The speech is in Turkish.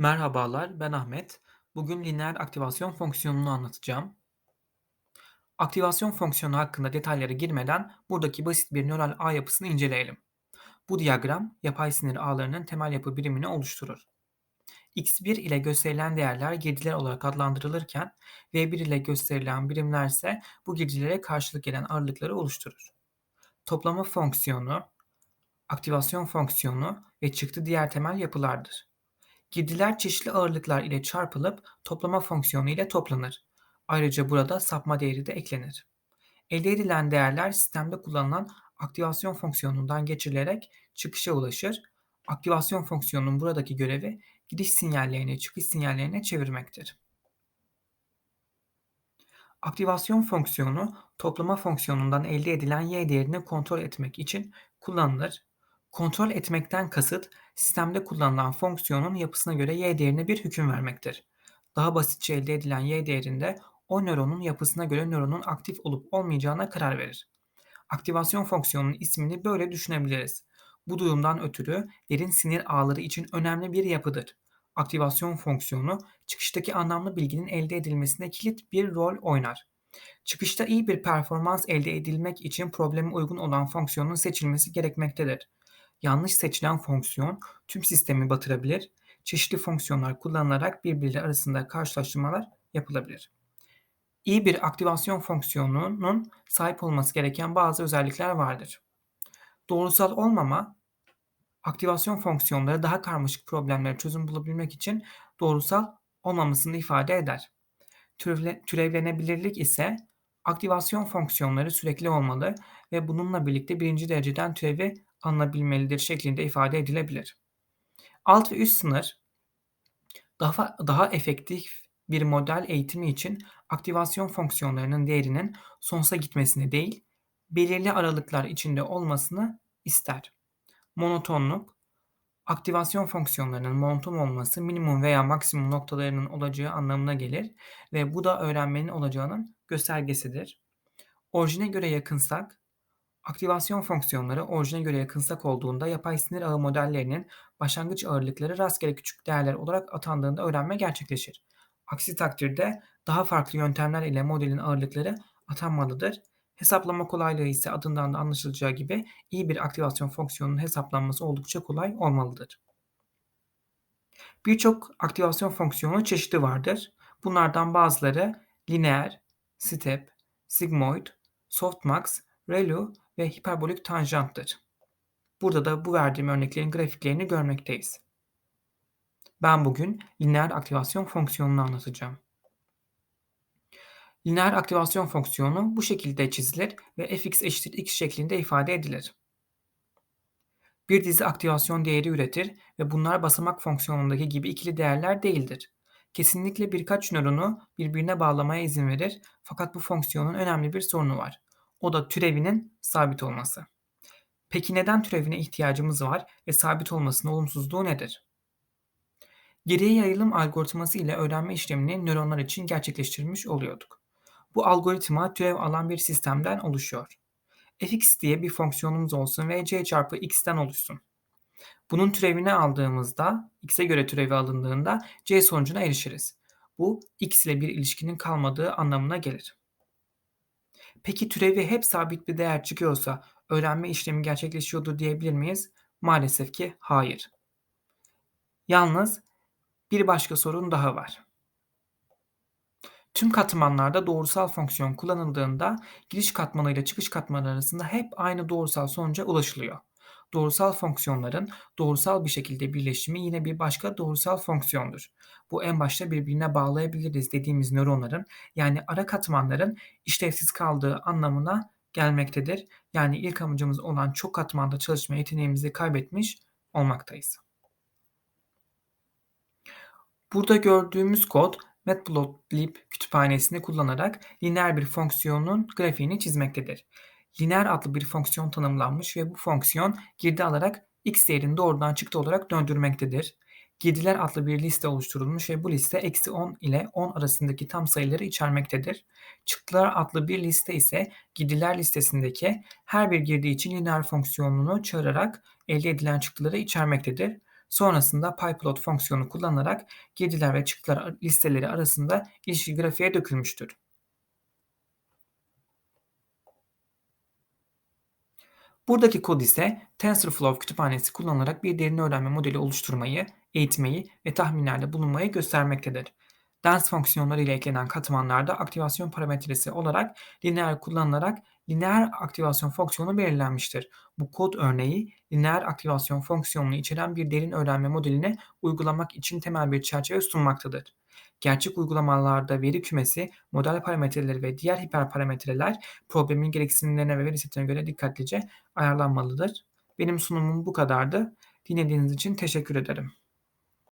Merhabalar, ben Ahmet. Bugün lineer aktivasyon fonksiyonunu anlatacağım. Aktivasyon fonksiyonu hakkında detaylara girmeden buradaki basit bir nöral ağ yapısını inceleyelim. Bu diyagram yapay sinir ağlarının temel yapı birimini oluşturur. x1 ile gösterilen değerler girdiler olarak adlandırılırken v1 ile gösterilen birimler ise bu girdilere karşılık gelen ağırlıkları oluşturur. Toplama fonksiyonu, aktivasyon fonksiyonu ve çıktı diğer temel yapılardır. Girdiler çeşitli ağırlıklar ile çarpılıp toplama fonksiyonu ile toplanır. Ayrıca burada sapma değeri de eklenir. Elde edilen değerler sistemde kullanılan aktivasyon fonksiyonundan geçirilerek çıkışa ulaşır. Aktivasyon fonksiyonunun buradaki görevi giriş sinyallerini çıkış sinyallerine çevirmektir. Aktivasyon fonksiyonu toplama fonksiyonundan elde edilen y değerini kontrol etmek için kullanılır. Kontrol etmekten kasıt sistemde kullanılan fonksiyonun yapısına göre y değerine bir hüküm vermektir. Daha basitçe elde edilen y değerinde o nöronun yapısına göre nöronun aktif olup olmayacağına karar verir. Aktivasyon fonksiyonunun ismini böyle düşünebiliriz. Bu durumdan ötürü derin sinir ağları için önemli bir yapıdır. Aktivasyon fonksiyonu çıkıştaki anlamlı bilginin elde edilmesinde kilit bir rol oynar. Çıkışta iyi bir performans elde edilmek için probleme uygun olan fonksiyonun seçilmesi gerekmektedir. Yanlış seçilen fonksiyon tüm sistemi batırabilir. Çeşitli fonksiyonlar kullanılarak birbirleri arasında karşılaştırmalar yapılabilir. İyi bir aktivasyon fonksiyonunun sahip olması gereken bazı özellikler vardır. Doğrusal olmama, aktivasyon fonksiyonları daha karmaşık problemlere çözüm bulabilmek için doğrusal olmamasını ifade eder. Türevle, türevlenebilirlik ise aktivasyon fonksiyonları sürekli olmalı ve bununla birlikte birinci dereceden türevi alınabilmelidir şeklinde ifade edilebilir. Alt ve üst sınır daha, daha efektif bir model eğitimi için aktivasyon fonksiyonlarının değerinin sonsuza gitmesini değil, belirli aralıklar içinde olmasını ister. Monotonluk, aktivasyon fonksiyonlarının monoton olması minimum veya maksimum noktalarının olacağı anlamına gelir ve bu da öğrenmenin olacağının göstergesidir. Orijine göre yakınsak, Aktivasyon fonksiyonları orijine göre yakınsak olduğunda yapay sinir ağı modellerinin başlangıç ağırlıkları rastgele küçük değerler olarak atandığında öğrenme gerçekleşir. Aksi takdirde daha farklı yöntemler ile modelin ağırlıkları atanmalıdır. Hesaplama kolaylığı ise adından da anlaşılacağı gibi iyi bir aktivasyon fonksiyonunun hesaplanması oldukça kolay olmalıdır. Birçok aktivasyon fonksiyonu çeşidi vardır. Bunlardan bazıları lineer, step, sigmoid, softmax, ReLU ve hiperbolik tanjanttır. Burada da bu verdiğim örneklerin grafiklerini görmekteyiz. Ben bugün lineer aktivasyon fonksiyonunu anlatacağım. Lineer aktivasyon fonksiyonu bu şekilde çizilir ve fx eşittir x şeklinde ifade edilir. Bir dizi aktivasyon değeri üretir ve bunlar basamak fonksiyonundaki gibi ikili değerler değildir. Kesinlikle birkaç nöronu birbirine bağlamaya izin verir fakat bu fonksiyonun önemli bir sorunu var. O da türevinin sabit olması. Peki neden türevine ihtiyacımız var ve sabit olmasının olumsuzluğu nedir? Geriye yayılım algoritması ile öğrenme işlemini nöronlar için gerçekleştirmiş oluyorduk. Bu algoritma türev alan bir sistemden oluşuyor. fx diye bir fonksiyonumuz olsun ve c çarpı x'ten oluşsun. Bunun türevini aldığımızda, x'e göre türevi alındığında c sonucuna erişiriz. Bu x ile bir ilişkinin kalmadığı anlamına gelir. Peki türevi hep sabit bir değer çıkıyorsa öğrenme işlemi gerçekleşiyordur diyebilir miyiz? Maalesef ki hayır. Yalnız bir başka sorun daha var. Tüm katmanlarda doğrusal fonksiyon kullanıldığında giriş katmanı ile çıkış katmanı arasında hep aynı doğrusal sonuca ulaşılıyor. Doğrusal fonksiyonların doğrusal bir şekilde birleşimi yine bir başka doğrusal fonksiyondur. Bu en başta birbirine bağlayabiliriz dediğimiz nöronların yani ara katmanların işlevsiz kaldığı anlamına gelmektedir. Yani ilk amacımız olan çok katmanda çalışma yeteneğimizi kaybetmiş olmaktayız. Burada gördüğümüz kod Matplotlib kütüphanesini kullanarak lineer bir fonksiyonun grafiğini çizmektedir lineer adlı bir fonksiyon tanımlanmış ve bu fonksiyon girdi alarak x değerini doğrudan çıktı olarak döndürmektedir. Girdiler adlı bir liste oluşturulmuş ve bu liste eksi 10 ile 10 arasındaki tam sayıları içermektedir. Çıktılar adlı bir liste ise girdiler listesindeki her bir girdi için lineer fonksiyonunu çağırarak elde edilen çıktıları içermektedir. Sonrasında pyplot fonksiyonu kullanılarak girdiler ve çıktılar listeleri arasında ilişki grafiğe dökülmüştür. Buradaki kod ise TensorFlow kütüphanesi kullanılarak bir derin öğrenme modeli oluşturmayı, eğitmeyi ve tahminlerde bulunmayı göstermektedir. Dens fonksiyonları ile eklenen katmanlarda aktivasyon parametresi olarak lineer kullanılarak lineer aktivasyon fonksiyonu belirlenmiştir. Bu kod örneği lineer aktivasyon fonksiyonunu içeren bir derin öğrenme modeline uygulamak için temel bir çerçeve sunmaktadır. Gerçek uygulamalarda veri kümesi, model parametreleri ve diğer hiperparametreler problemin gereksinimlerine ve veri setine göre dikkatlice ayarlanmalıdır. Benim sunumum bu kadardı. Dinlediğiniz için teşekkür ederim.